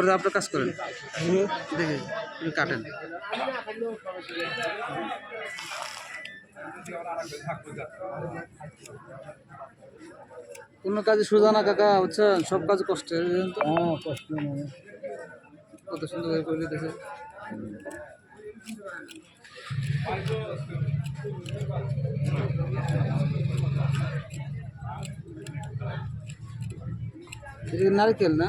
করে আপনার কাজ করেন। দেখি কাটেন। কোনো কাজে সোজা না কাকা বুঝছেন? সব কাজ কষ্টের মানে। কত সুন্দর করে করে দিতেছে নারকেল না?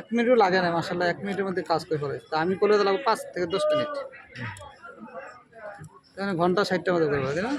এক মিনিটও লাগে না মাসাল্লাহ এক মিনিটের মধ্যে কাজ করে ফেলে। তা আমি করলে তো লাগবে পাঁচ থেকে দশ মিনিট। তাহলে ঘণ্টা ষাটটা মধ্যে করব তাই না।